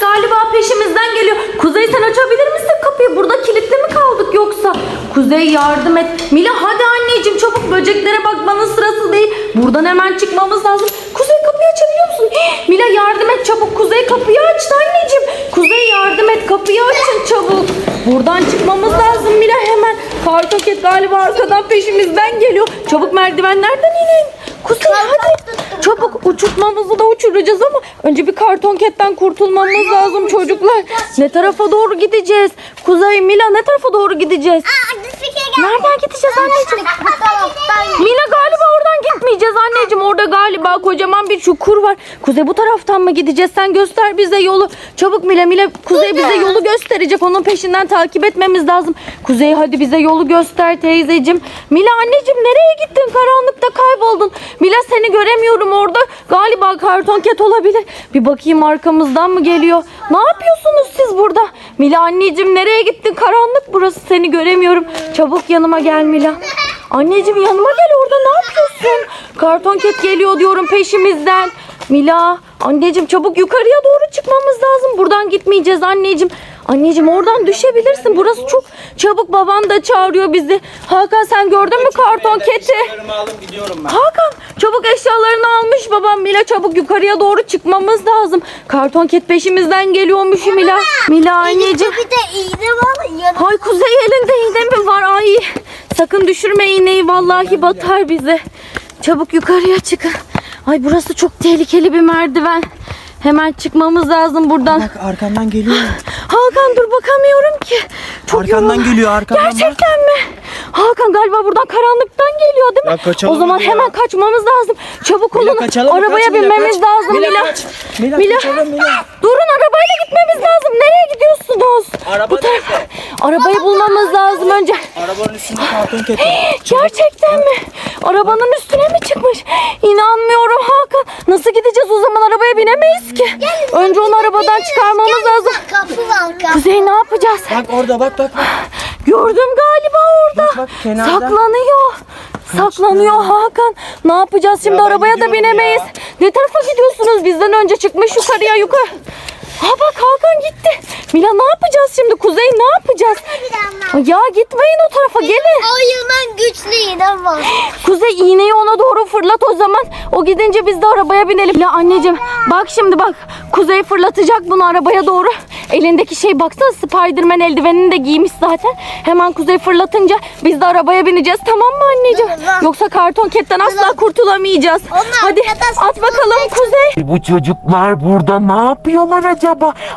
Galiba peşimizden geliyor. Kuzey sen açabilir misin kapıyı? Burada kilitli mi kaldık yoksa? Kuzey yardım et. Mila hadi anneciğim çabuk böceklere bakmanın sırası değil. Buradan hemen çıkmamız lazım. Kuzey kapıyı açabiliyor musun? Mila yardım et çabuk. Kuzey kapıyı açtı anneciğim. Kuzey yardım et kapıyı açın çabuk. Buradan çıkmamız lazım Mila hemen. Kartoket galiba arkadan peşimizden geliyor. Çabuk merdivenlerden inin. Kuzey hadi. Çabuk uçurtmamızı da uçuracağız ama önce bir kartonketten kurtulmamız lazım çocuklar. Ne tarafa doğru gideceğiz? Kuzey Mila ne tarafa doğru gideceğiz? Aa. Nereden gideceğiz anneciğim? Mila galiba oradan gitmeyeceğiz anneciğim. Orada galiba kocaman bir çukur var. Kuzey bu taraftan mı gideceğiz? Sen göster bize yolu. Çabuk Mila Mila Kuzey bize yolu gösterecek. Onun peşinden takip etmemiz lazım. Kuzey hadi bize yolu göster teyzeciğim. Mila anneciğim nereye gittin? Karanlıkta kayboldun. Mila seni göremiyorum orada. Galiba karton ket olabilir. Bir bakayım arkamızdan mı geliyor? Ne yapıyorsunuz siz burada? Mila anneciğim nereye gittin? Karanlık burası seni göremiyorum. Çabuk yanıma gel Mila. Anneciğim yanıma gel orada ne yapıyorsun? Karton ket geliyor diyorum peşimizden. Mila anneciğim çabuk yukarıya doğru çıkmamız lazım. Buradan gitmeyeceğiz anneciğim. Anneciğim oradan düşebilirsin. Burası çok çabuk baban da çağırıyor bizi. Hakan sen gördün mü karton keti? Hakan çabuk eşyalarını almış babam. Mila çabuk yukarıya doğru çıkmamız lazım. Karton ket peşimizden geliyormuş Mila. Mila anneciğim. Bir de iğne var. Yanı. Ay Kuzey elinde iğne mi var? Ay sakın düşürme iğneyi vallahi batar bize. Çabuk yukarıya çıkın. Ay burası çok tehlikeli bir merdiven. Hemen çıkmamız lazım buradan. Bak arkandan geliyor. Hakan dur bakamıyorum ki. Çok Arkandan yoruldum. geliyor, arkandan bak. Gerçekten mi? Hakan galiba buradan karanlıktan geliyor değil mi? Ya kaçalım o zaman ya. hemen kaçmamız lazım. Çabuk Mila olun. Arabaya kaç, Mila, binmemiz kaç. lazım Mila, Mila. Mila, Mila. Mila. Durun arabayla gitmemiz lazım. Nereye gidiyorsunuz? Araba Bu tarafa. nerede? Arabayı bulmamız lazım önce. Arabanın üstünde karton ket var. Gerçekten mi? Arabanın üstüne mi çıkmış? İnanmıyorum Hakan. Nasıl gideceğiz o zaman arabaya binemeyiz ki. Önce onu arabadan çıkarmamız lazım. Kapı var kapı. Kuzey ne yapacağız? Bak orada bak bak bak. Gördüm galiba orada. Bak, bak, kenarda. Saklanıyor. Saklanıyor Hakan. Ne yapacağız şimdi Ya ben arabaya da gidiyorum binemeyiz. ya. Ne tarafa gidiyorsunuz? Bizden önce çıkmış yukarıya yukarı. Ha bak Hakan gitti. Mila ne yapacağız şimdi? Kuzey ne yapacağız? Ya gitmeyin o tarafa gelin. Oyunun güçlü iğne var. Kuzey iğneyi ona doğru fırlat o zaman. O gidince biz de arabaya binelim. Ya anneciğim bak şimdi bak. Kuzey fırlatacak bunu arabaya doğru. Elindeki şey baksana Spiderman eldivenini de giymiş zaten. Hemen Kuzey fırlatınca biz de arabaya bineceğiz tamam mı anneciğim? Tamam. Yoksa karton ketten asla kurtulamayacağız. Onlar Hadi at bakalım Kuzey. Bu çocuklar burada ne yapıyorlar acaba?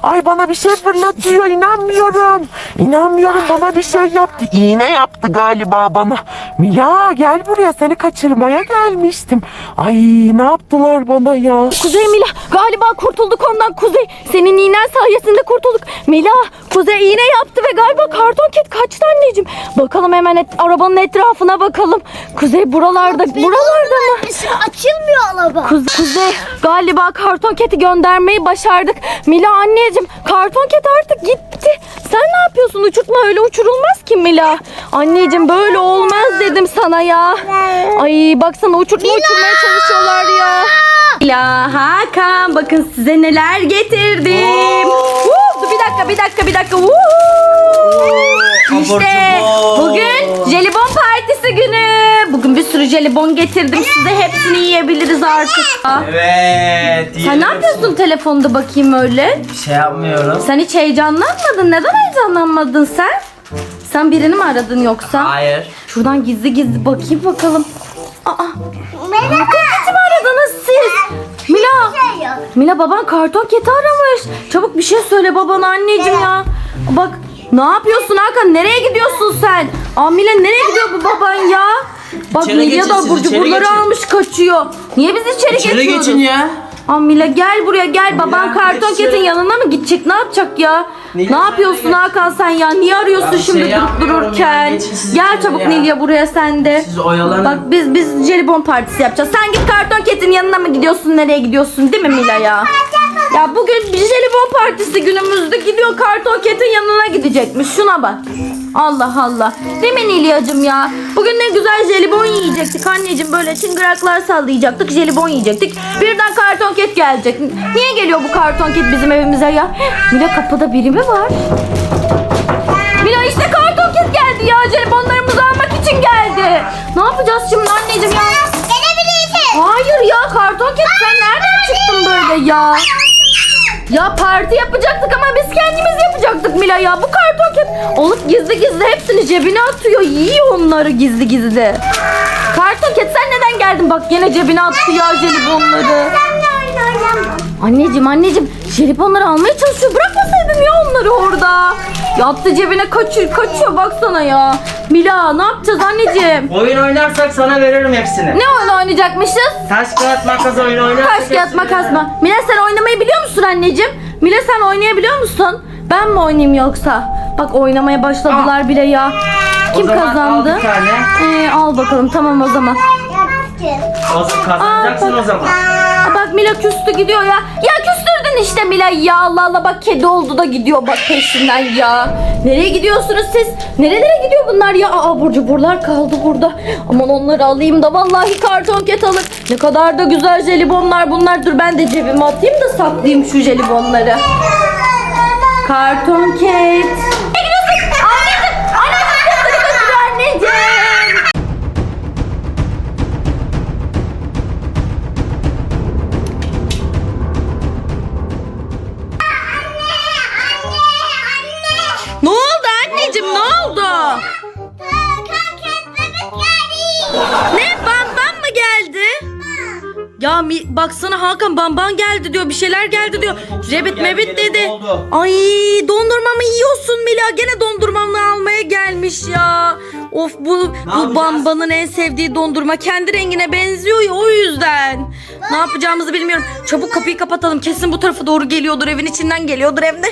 Ay bana bir şey fırlatıyor inanmıyorum. İnanmıyorum bana bir şey yaptı. İğne yaptı galiba bana. Mila gel buraya seni kaçırmaya gelmiştim. Ay ne yaptılar bana ya? Kuzey Mila galiba kurtulduk ondan Kuzey. Senin iğnen sayesinde kurtulduk. Mila Kuzey iğne yaptı ve galiba karton ket kaçtı anneciğim. Bakalım hemen et, arabanın etrafına bakalım. Kuzey buralarda buralarda mı? Mesela açılmıyor araba. Kuz- Kuzey galiba karton keti göndermeyi başardık. Mila anneciğim karton ket artık gitti. Sen ne yapıyorsun? Uçurtma öyle uçurulmaz ki Mila. Anneciğim böyle olmaz dedim sana ya. Ay baksana uçurtma uçurmaya çalışıyorlar ya. Mila Hakan bakın size neler getirdim. Bir dakika bir dakika bir dakika. Woo. İşte bugün jelibon partisi günü. Bugün bir sürü jelibon getirdim size. Hepsini yiyebiliriz artık. Evet. Sen ne yapıyorsun telefonda bakayım öyle? Bir şey yapmıyorum. Sen hiç heyecanlanmadın. Neden heyecanlanmadın sen? Sen birini mi aradın yoksa? Hayır. Şuradan gizli gizli bakayım bakalım. Aa, Merhaba. kim aradınız siz? Mila. Şey yok. Mila baban karton keti aramış. Çabuk bir şey söyle babana anneciğim ya. Bak ne yapıyorsun Hakan? Nereye gidiyorsun sen? Aa Mila nereye gidiyor bu baban ya? Bak İçeri geçin da burcu buraları geçin. almış kaçıyor. Niye biz içeri, İçeri geçiyoruz? geçin ya. Aa Mila gel buraya gel. Baban Mila, karton ketin yanına mı gidecek? Ne yapacak ya? Ne yapıyorsun geç. Hakan sen ya? Niye arıyorsun bir şimdi şey durup yapmıyorum dururken? ya, geçin siz Gel içeri çabuk ya. Nilya buraya sen de. Siz oyalanın. Bak biz biz jelibon partisi yapacağız. Sen git karton ketin yanına mı gidiyorsun? Nereye gidiyorsun? Değil mi Mila ya? Ya bugün bir jelibon partisi günümüzde gidiyor karton ketin yanına gidecekmiş. Şuna bak. Allah Allah. Değil mi Nilyacığım ya? Bugün ne güzel jelibon yiyecektik anneciğim. Böyle çıngıraklar sallayacaktık. Jelibon yiyecektik. Birden karton ket gelecek. Niye geliyor bu karton ket bizim evimize ya? Mila kapıda biri mi var? Mila işte karton ket geldi ya. Jelibonlarımızı almak için geldi. Ne yapacağız şimdi anneciğim ya? Gelebilirsin. Hayır ya karton ket sen nereden çıktın böyle ya? Ya parti yapacaktık ama biz kendimiz yapacaktık Mila ya. Bu karton ket alıp gizli gizli hepsini cebine atıyor. Yiyor onları gizli gizli. Karton ket sen neden geldin? Bak gene cebine attı ya jelibonları. Oynamam. Anneciğim anneciğim jelibonları almaya çalışıyor. Bırakmasaydım ya onları orada. Yattı cebine kaçıyor, kaçıyor baksana ya. Mila ne yapacağız anneciğim? Oyun oynarsak sana veririm hepsini. Ne oyun oynayacakmışız? Taş kağıt makas oyunu oynarsak Taş kağıt makas mı? Mila sen oynamayı biliyor musun anneciğim? Mila sen oynayabiliyor musun? Ben mi oynayayım yoksa? Bak oynamaya başladılar bile ya. Kim O zaman kazandı? al bir tane. Ee, al bakalım tamam o zaman. Zaman kazanacaksın Aa, o zaman. Aa, bak Mila küstü gidiyor ya. Ya küstürdün işte Mila ya Allah Allah bak kedi oldu da gidiyor bak peşinden ya. Nereye gidiyorsunuz siz? Nerelere gidiyor bunlar ya? Aa burcu buralar kaldı burada. Aman onları alayım da vallahi karton ket alır. Ne kadar da güzel jelibonlar bunlar. Dur ben de cebime atayım da saklayayım şu jelibonları. Karton ket. Ya mi, baksana Hakan bamban geldi diyor bir şeyler geldi diyor. Rebit Gel, mebit dedi. Ay dondurma mı yiyorsun Mila? Gene dondurmamı almaya gelmiş ya. Of bu, bu bambanın en sevdiği dondurma kendi rengine benziyor ya o yüzden. Ne yapacağımızı bilmiyorum. Çabuk kapıyı kapatalım. Kesin bu tarafa doğru geliyordur. Evin içinden geliyordur hem de.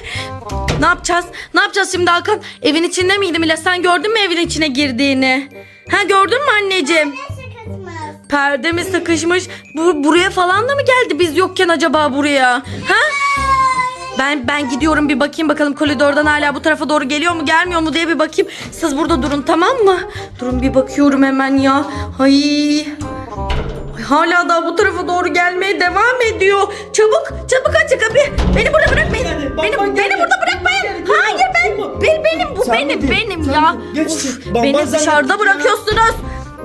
Ne yapacağız? Ne yapacağız şimdi Hakan? Evin içinde miydi Mila? Sen gördün mü evin içine girdiğini? Ha gördün mü anneciğim? Perde mi sıkışmış? Bu buraya falan da mı geldi biz yokken acaba buraya? Ha? Ben ben gidiyorum bir bakayım bakalım koridordan hala bu tarafa doğru geliyor mu gelmiyor mu diye bir bakayım. Siz burada durun tamam mı? Durun bir bakıyorum hemen ya. Ay. Ay, Hala da bu tarafa doğru gelmeye devam ediyor. Çabuk, çabuk aç kapıyı. Beni burada bırakmayın. Bak, Beni, bak, beni geldi. burada bırakmayın. Geldi, Hayır ben, ben benim bu Sen benim mi? benim Sen ya. Geç Uf. Bamban beni zannettik dışarıda ya. bırakıyorsunuz.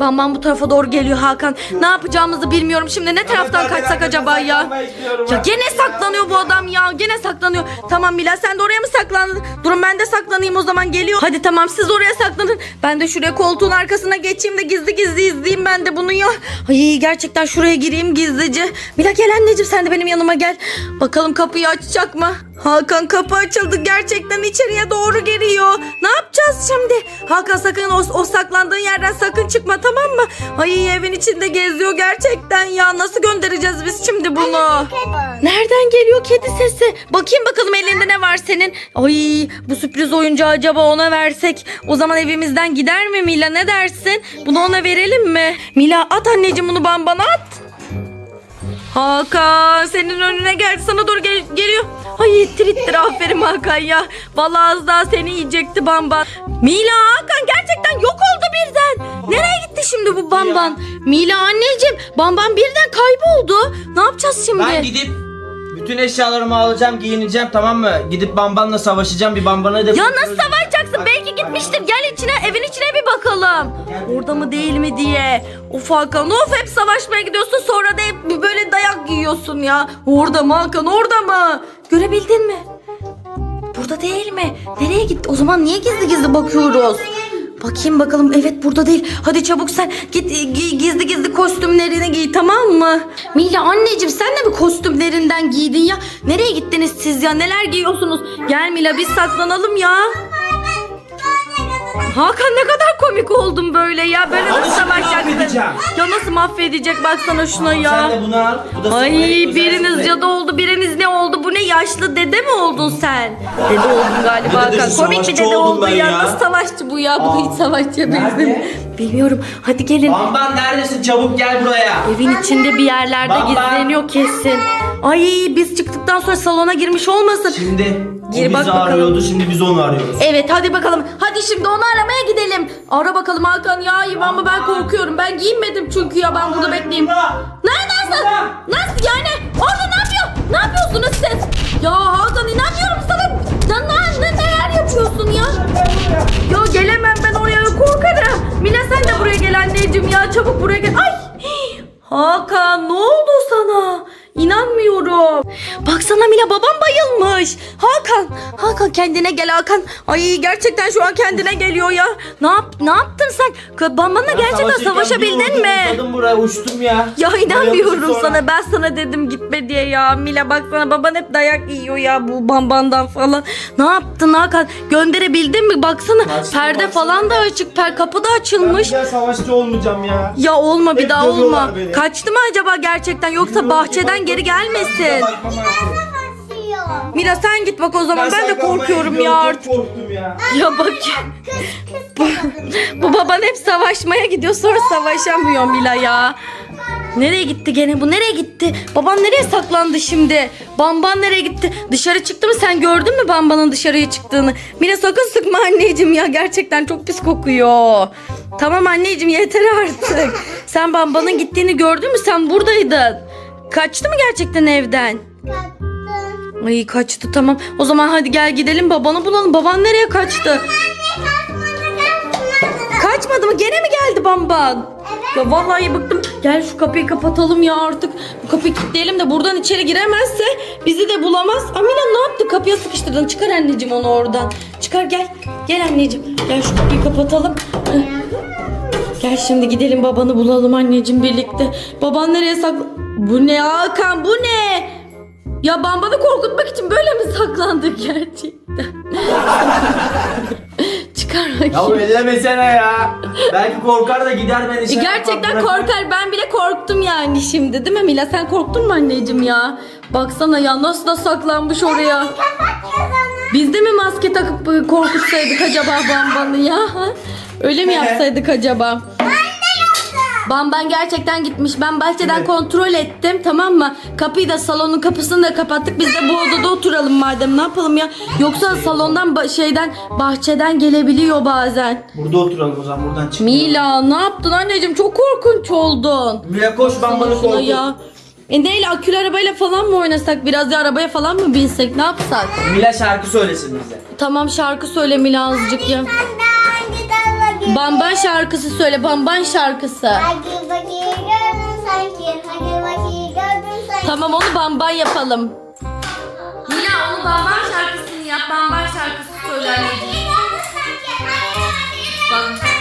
Bamban bu tarafa doğru geliyor Hakan. Ne yapacağımızı bilmiyorum şimdi. Ne taraftan kaçsak acaba ya? Ya gene saklanıyor bu adam ya. Gene saklanıyor. Tamam Mila sen de oraya mı saklandın? Durun ben de saklanayım o zaman geliyor. Hadi tamam siz oraya saklanın. Ben de şuraya koltuğun arkasına geçeyim de gizli gizli izleyeyim ben de bunu ya. Ay gerçekten şuraya gireyim gizlice. Mila gel anneciğim sen de benim yanıma gel. Bakalım kapıyı açacak mı? Hakan kapı açıldı. Gerçekten içeriye doğru giriyor. Ne? Hakan sakın o, o saklandığın yerden sakın çıkma tamam mı? Ay evin içinde geziyor gerçekten ya. Nasıl göndereceğiz biz şimdi bunu? Nereden geliyor kedi sesi? Bakayım bakalım elinde ne var senin? Ay bu sürpriz oyuncağı acaba ona versek o zaman evimizden gider mi Mila ne dersin? Bunu ona verelim mi? Mila at anneciğim bunu bana at. Hakan senin önüne geldi sana doğru gel- geliyor. Ay ittir ittir aferin Hakan ya. Vallahi az daha seni yiyecekti Bamban. Mila Hakan gerçekten yok oldu birden. Nereye gitti şimdi bu Bamban? Mila anneciğim Bamban birden kayboldu. Ne yapacağız şimdi? Ben gidip bütün eşyalarımı alacağım, giyineceğim tamam mı? Gidip Bamban'la savaşacağım. Bir Bamban'a da... Ya nasıl savaşacaksın? Belki gitmiştir. Gel içine, evin içine bir bakalım. Orada mı değil mi diye. Of Hakan of hep savaşmaya gidiyorsun sonra da hep böyle dayak yiyorsun ya. Orada mı Hakan orada mı? Görebildin mi? Burada değil mi? Nereye gitti? O zaman niye gizli gizli bakıyoruz? Bakayım bakalım. Evet burada değil. Hadi çabuk sen git e, gizli gizli kostümlerini giy tamam mı? Mila anneciğim sen de mi kostümlerinden giydin ya? Nereye gittiniz siz ya? Neler giyiyorsunuz? Gel Mila biz saklanalım ya. Hakan ne kadar komik oldun böyle ya. Böyle Hadi nasıl şimdi savaşacaksın? mahvedeceğim. Ya nasıl mahvedecek baksana şuna ya. Sen de bunu al. Bu da Ay biriniz özel cadı oldu biriniz ne oldu bu ne yaşlı dede mi oldun sen? Dede oldun galiba Dedesi, Hakan. Komik bir savaşçı dede oldum oldu ben ya. ya. Nasıl savaşçı bu ya? Bu Aa, hiç savaşçıya nerede? benzemiyor. Bilmiyorum. Hadi gelin. Bamban neredesin? Çabuk gel buraya. Evin içinde bir yerlerde Baba. gizleniyor kesin. Ay biz çıktıktan sonra salona girmiş olmasın. Şimdi Gir o bak bakalım. arıyordu şimdi biz onu arıyoruz. Evet hadi bakalım. Hadi şimdi onu aramaya gidelim. Ara bakalım Hakan ya İvan ama ben korkuyorum. Ben giyinmedim çünkü ya ben burada bekleyeyim. Nereden sen? Nasıl yani? Orada ne yapıyor? Ne yapıyorsunuz siz? Ya Hakan inanmıyorum sana. Ya ne, ne, neler yapıyorsun ya? Ya gelemem ben oraya korkarım. Mila sen de buraya gel anneciğim ya. Çabuk buraya gel. Ay! Hakan ne oldu sana? Baksana Mila babam bayılmış. Hakan. Hakan kendine gel Hakan. Ay gerçekten şu an kendine geliyor ya. Ne yap ne yaptın sen? Babanla gerçekten savaşabildin mi? Uzadım buraya uçtum ya. Ya inanmıyorum sana. Ben sana dedim gitme diye ya. Mila baksana baban hep dayak yiyor ya bu bambandan falan. Ne yaptın Hakan? Gönderebildin mi? Baksana Kaçtım, perde baksana. falan da açık. Per kapı da Ben bir açılmış. daha savaşçı olmayacağım ya. Ya olma bir Hep daha olma. beni. Kaçtı mı acaba gerçekten yoksa Bilmiyorum bahçeden geri gelmesin. Mila sen git bak o zaman ben, de korkuyorum ya artık. Çok korktum ya. Ya bak bu baban hep savaşmaya gidiyor sonra savaşamıyor Mila ya. Nereye gitti gene bu nereye gitti? Baban nereye saklandı şimdi? Bamban nereye gitti? Dışarı çıktı mı sen gördün mü Bamban'ın dışarıya çıktığını? Mila sakın sıkma anneciğim ya gerçekten çok pis kokuyor. Tamam anneciğim yeter artık. Sen Bamban'ın gittiğini gördün mü? Sen buradaydın. Kaçtı mı gerçekten evden? Kattım. Ay kaçtı tamam. O zaman hadi gel gidelim babanı bulalım. Baban nereye kaçtı? Kaçmadı mı? Gene mi geldi bamban? Ya vallahi bıktım. Gel şu kapıyı kapatalım ya artık. Bu kapıyı kilitleyelim de buradan içeri giremezse bizi de bulamaz. Amina ne yaptı? Kapıya sıkıştırdın. Çıkar anneciğim onu oradan. Çıkar gel. Gel anneciğim. Gel şu kapıyı kapatalım. Gel şimdi gidelim babanı bulalım anneciğim birlikte. Baban nereye saklı? Bu ne Hakan bu ne? Ya bambanı korkutmak için böyle mi saklandık gerçekten? Çıkar Ya bakayım. ellemesene ya. Belki korkar da gider beni E, şey gerçekten yapar, korkar. Ben bile korktum yani şimdi değil mi Mila? Sen korktun mu anneciğim ya? Baksana ya nasıl da saklanmış oraya. Biz de mi maske takıp korkutsaydık acaba Bamban'ı ya? Öyle mi yapsaydık acaba? Bamban gerçekten gitmiş. Ben bahçeden Evet. kontrol ettim tamam mı? Kapıyı da salonun kapısını da kapattık. Biz de bu odada oturalım madem. Ne yapalım ya? Yoksa salondan ba- şeyden bahçeden gelebiliyor bazen. Burada oturalım o zaman buradan çık. Mila ne yaptın anneciğim? Çok korkunç oldun. Mila koş ben bana Şuna korkut. ya. E neyle akülü arabayla falan mı oynasak? Biraz ya arabaya falan mı binsek? Ne yapsak? Mila şarkı söylesin bize. Tamam şarkı söyle Mila azıcık ya. Bamban şarkısı söyle. Bamban şarkısı. Hadi bakayım gördün sanki. Hadi bakayım gördün sanki. Tamam onu bamban yapalım. Mila onu bamban şarkısını yap. Bamban şarkısı söyle anneciğim. Bak